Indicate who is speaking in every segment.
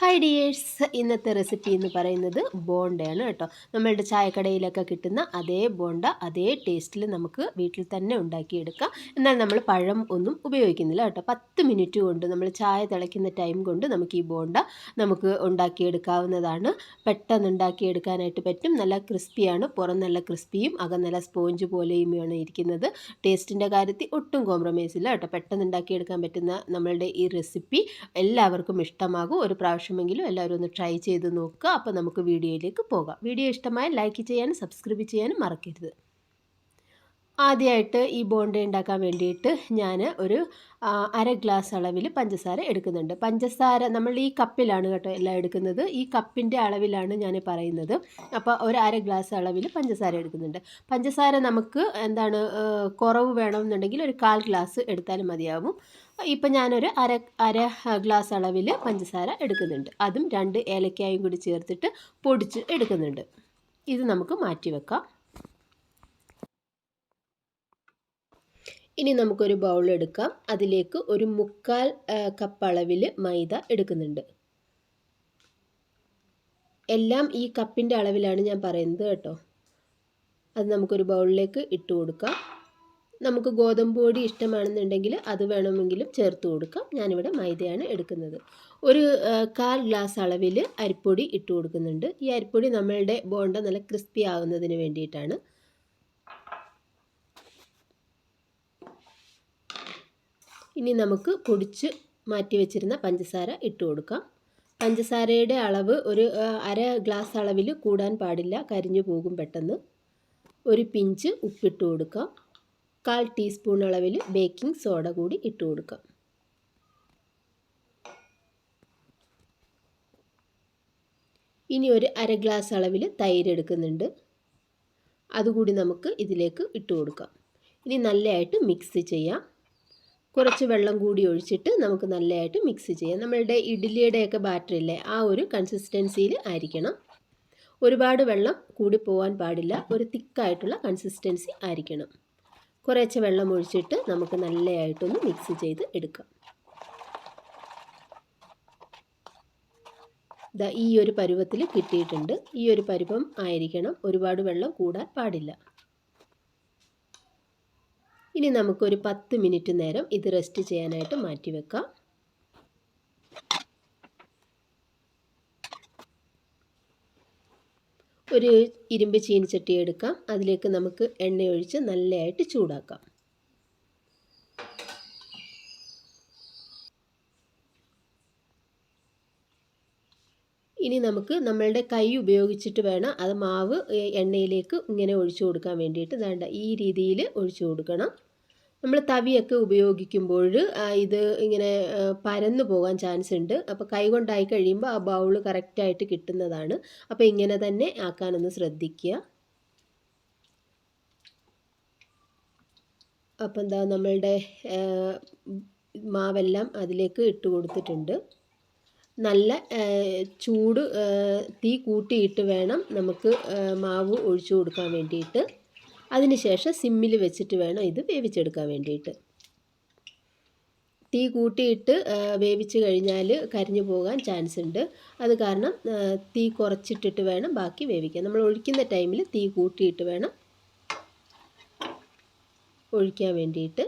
Speaker 1: Hi dears ഇന്നത്തെ recipe എന്ന് പറയുന്നത് ബോണ്ടയാണ് കേട്ടോ. നമ്മളുടെ ചായക്കടയിലൊക്കെ കിട്ടുന്ന അതേ ബോണ്ട അതേ ടേസ്റ്റിൽ നമുക്ക് വീട്ടിൽ തന്നെ ഉണ്ടാക്കിയെടുക്കാം. എന്നാൽ നമ്മൾ പഴം ഒന്നും ഉപയോഗിക്കുന്നില്ല കേട്ടോ. പത്ത് മിനിറ്റ് കൊണ്ട് നമ്മൾ ചായ തിളയ്ക്കുന്ന ടൈം കൊണ്ട് നമുക്ക് ഈ ബോണ്ട നമുക്ക് ഉണ്ടാക്കിയെടുക്കാവുന്നതാണ്. പെട്ടെന്ന് ഉണ്ടാക്കിയെടുക്കാനായിട്ട് പറ്റും. നല്ല ക്രിസ്പിയാണ്. പുറം നല്ല ക്രിസ്പിയും അകം നല്ല സ്പോഞ്ച് പോലെയുമാണ് ഇരിക്കുന്നത്. ടേസ്റ്റിന്റെ കാര്യത്തിൽ ഒട്ടും കോംപ്രമൈസ് ഇല്ല കേട്ടോ. പെട്ടെന്ന് ഉണ്ടാക്കിയെടുക്കാൻ പറ്റുന്ന നമ്മളുടെ ഈ റെസിപ്പി എല്ലാവർക്കും ഇഷ്ടമാകും. ഒരു പ്രാവശ്യം പ്രാവശ്യമെങ്കിലും എല്ലാവരും ഒന്ന് ട്രൈ ചെയ്ത് നോക്കുക. അപ്പോൾ നമുക്ക് വീഡിയോയിലേക്ക് പോകാം. വീഡിയോ ഇഷ്ടമായ ലൈക്ക് ചെയ്യാനും സബ്സ്ക്രൈബ് ചെയ്യാനും മറക്കരുത്. ആദ്യമായിട്ട് ഈ ബോണ്ട ഉണ്ടാക്കാൻ വേണ്ടിയിട്ട് ഞാൻ ഒരു അര ഗ്ലാസ് അളവിൽ പഞ്ചസാര എടുക്കുന്നുണ്ട്. പഞ്ചസാര നമ്മൾ ഈ കപ്പിലാണ് കേട്ടോ എല്ലാം എടുക്കുന്നത്. ഈ കപ്പിന്റെ അളവിലാണ് ഞാൻ പറയുന്നത്. അപ്പോൾ ഒരു അര ഗ്ലാസ് അളവിൽ പഞ്ചസാര എടുക്കുന്നുണ്ട്. പഞ്ചസാര നമുക്ക് എന്താണ് കുറവ് വേണമെന്നുണ്ടെങ്കിൽ ഒരു കാൽ ഗ്ലാസ് എടുത്താലും മതിയാവും. ഇപ്പം ഞാനൊരു അര അര ഗ്ലാസ് അളവിൽ പഞ്ചസാര എടുക്കുന്നുണ്ട്. അതും രണ്ട് ഏലക്കായും കൂടി ചേർത്തിട്ട് പൊടിച്ച് എടുക്കുന്നുണ്ട്. ഇത് നമുക്ക് മാറ്റി വെക്കാം. ഇനി നമുക്കൊരു ബൗൾ എടുക്കാം. അതിലേക്ക് ഒരു മുക്കാൽ കപ്പ് അളവിൽ മൈദ എടുക്കുന്നുണ്ട്. എല്ലാം ഈ കപ്പിന്റെ അളവിലാണ് ഞാൻ പറയുന്നത് കേട്ടോ. അത് നമുക്കൊരു ബൗളിലേക്ക് ഇട്ട് കൊടുക്കാം. നമുക്ക് ഗോതമ്പ് പൊടി ഇഷ്ടമാണെന്നുണ്ടെങ്കിൽ അത് വേണമെങ്കിലും ചേർത്ത് കൊടുക്കാം. ഞാനിവിടെ മൈദയാണ് എടുക്കുന്നത്. ഒരു കാൽ ഗ്ലാസ് അളവിൽ അരിപ്പൊടി ഇട്ട് കൊടുക്കുന്നുണ്ട്. ഈ അരിപ്പൊടി നമ്മളുടെ ബോണ്ട നല്ല ക്രിസ്പി ആവുന്നതിന് വേണ്ടിയിട്ടാണ്. ഇനി നമുക്ക് പൊടിച്ച് മാറ്റി വെച്ചിരുന്ന പഞ്ചസാര ഇട്ട് കൊടുക്കാം. പഞ്ചസാരയുടെ അളവ് ഒരു അര ഗ്ലാസ് അളവിൽ കൂടാൻ പാടില്ല. കരിഞ്ഞു പോകും പെട്ടെന്ന്. ഒരു പിഞ്ച് ഉപ്പിട്ട് കൊടുക്കാം. കാൽ ടീസ്പൂൺ അളവിൽ ബേക്കിംഗ് സോഡ കൂടി ഇട്ട് കൊടുക്കാം. ഇനി ഒരു അര ഗ്ലാസ് അളവിൽ തൈര് എടുക്കുന്നുണ്ട്. അതുകൂടി നമുക്ക് ഇതിലേക്ക് ഇട്ട് കൊടുക്കാം. ഇനി നല്ലതായിട്ട് മിക്സ് ചെയ്യാം. കുറച്ച് വെള്ളം കൂടി ഒഴിച്ചിട്ട് നമുക്ക് നല്ലതായിട്ട് മിക്സ് ചെയ്യാം. നമ്മളുടെ ഇഡ്ഡലിയുടെയൊക്കെ ബാറ്ററില്ലേ ആ ഒരു കൺസിസ്റ്റൻസിയിൽ ആയിരിക്കണം. ഒരുപാട് വെള്ളം കൂടി പോകാൻ പാടില്ല. ഒരു തിക്കായിട്ടുള്ള കൺസിസ്റ്റൻസി ആയിരിക്കണം. കുറേശ്ശെ വെള്ളം ഒഴിച്ചിട്ട് നമുക്ക് നല്ലതായിട്ടൊന്ന് മിക്സ് ചെയ്ത് എടുക്കാം. ഇതാ ഈ ഒരു പരുവത്തിൽ കിട്ടിയിട്ടുണ്ട്. ഈ ഒരു പരുവം ആയിരിക്കണം. ഒരുപാട് വെള്ളം കൂടാൻ പാടില്ല. ഇനി നമുക്കൊരു പത്ത് മിനിറ്റ് നേരം ഇത് റെസ്റ്റ് ചെയ്യാനായിട്ട് മാറ്റി വെക്കാം ഒരു ഇരുമ്പ് ചീനിച്ചട്ടി എടുക്കാം. അതിലേക്ക് നമുക്ക് എണ്ണയൊഴിച്ച് നല്ലതായിട്ട് ചൂടാക്കാം. ഇനി നമുക്ക് നമ്മളുടെ കൈ ഉപയോഗിച്ചിട്ട് വേണം അത് മാവ് എണ്ണയിലേക്ക് ഇങ്ങനെ ഒഴിച്ചു കൊടുക്കാൻ വേണ്ടിയിട്ട്. വേണ്ട ഈ രീതിയിൽ ഒഴിച്ചു കൊടുക്കണം. നമ്മൾ തവിയൊക്കെ ഉപയോഗിക്കുമ്പോൾ ഇത് ഇങ്ങനെ പരന്നു പോകാൻ ചാൻസ് ഉണ്ട്. അപ്പോൾ കൈ കൊണ്ടായി കഴിയുമ്പോൾ ആ ബൗൾ കറക്റ്റായിട്ട് കിട്ടുന്നതാണ്. അപ്പോൾ ഇങ്ങനെ തന്നെ ആക്കാനൊന്ന് ശ്രദ്ധിക്കുക. അപ്പോൾ എന്താ നമ്മളുടെ മാവെല്ലാം അതിലേക്ക് ഇട്ട് കൊടുത്തിട്ടുണ്ട്. നല്ല ചൂട് തീ കൂട്ടിയിട്ട് വേണം നമുക്ക് മാവ് ഒഴിച്ചു കൊടുക്കാൻ വേണ്ടിയിട്ട്. അതിനുശേഷം സിമ്മിൽ വെച്ചിട്ട് വേണം ഇത് വേവിച്ചെടുക്കാൻ വേണ്ടിയിട്ട്. തീ കൂട്ടിയിട്ട് വേവിച്ച് കഴിഞ്ഞാൽ കരിഞ്ഞു പോകാൻ ചാൻസ് ഉണ്ട് അത് കാരണം തീ കുറച്ചിട്ടിട്ട് വേണം ബാക്കി വേവിക്കാൻ. നമ്മൾ ഒഴിക്കുന്ന ടൈമിൽ തീ കൂട്ടിയിട്ട് വേണം ഒഴിക്കാൻ വേണ്ടിയിട്ട്.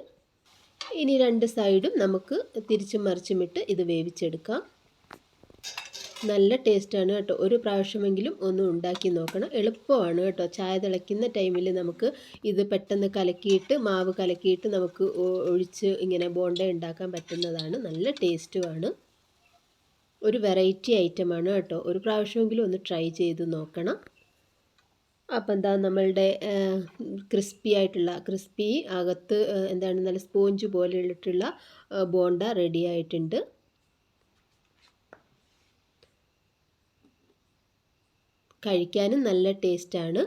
Speaker 1: ഇനി രണ്ട് സൈഡും നമുക്ക് തിരിച്ചും മറിച്ചുമിട്ട് ഇത് വേവിച്ചെടുക്കാം. നല്ല ടേസ്റ്റാണ് കേട്ടോ. ഒരു പ്രാവശ്യമെങ്കിലും ഒന്ന് ഉണ്ടാക്കി നോക്കണം. എളുപ്പമാണ് കേട്ടോ. ചായ തിളയ്ക്കുന്ന ടൈമിൽ നമുക്ക് ഇത് പെട്ടെന്ന് കലക്കിയിട്ട് മാവ് കലക്കിയിട്ട് നമുക്ക് ഒഴിച്ച് ഇങ്ങനെ ബോണ്ട ഉണ്ടാക്കാൻ പറ്റുന്നതാണ്. നല്ല ടേസ്റ്റുമാണ്. ഒരു വെറൈറ്റി ഐറ്റമാണ് കേട്ടോ. ഒരു പ്രാവശ്യമെങ്കിലും ഒന്ന് ട്രൈ ചെയ്ത് നോക്കണം. അപ്പം എന്താ നമ്മളുടെ ക്രിസ്പി ആയിട്ടുള്ള ക്രിസ്പി അകത്ത് എന്താണ് നല്ല സ്പോഞ്ച് പോലെ പോലെയുള്ള ബോണ്ട റെഡി ആയിട്ടുണ്ട്. കഴിക്കാനും നല്ല ടേസ്റ്റാണ്.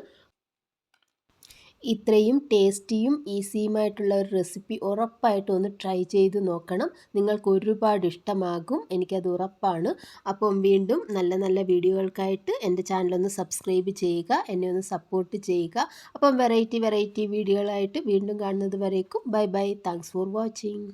Speaker 1: ഇത്രയും ടേസ്റ്റിയും ഈസിയുമായിട്ടുള്ള ഒരു റെസിപ്പി ഉറപ്പായിട്ടും ഒന്ന് ട്രൈ ചെയ്ത് നോക്കണം. നിങ്ങൾക്ക് ഒരുപാട് ഇഷ്ടമാകും. എനിക്കത് ഉറപ്പാണ്. അപ്പം വീണ്ടും നല്ല നല്ല വീഡിയോകൾക്കായിട്ട് എന്റെ ചാനലൊന്ന് സബ്സ്ക്രൈബ് ചെയ്യുക എന്നെ ഒന്ന് സപ്പോർട്ട് ചെയ്യുക. അപ്പം വെറൈറ്റി വെറൈറ്റി വീഡിയോകളായിട്ട് വീണ്ടും കാണുന്നത് വരേക്കും. Bye bye. Thanks for watching.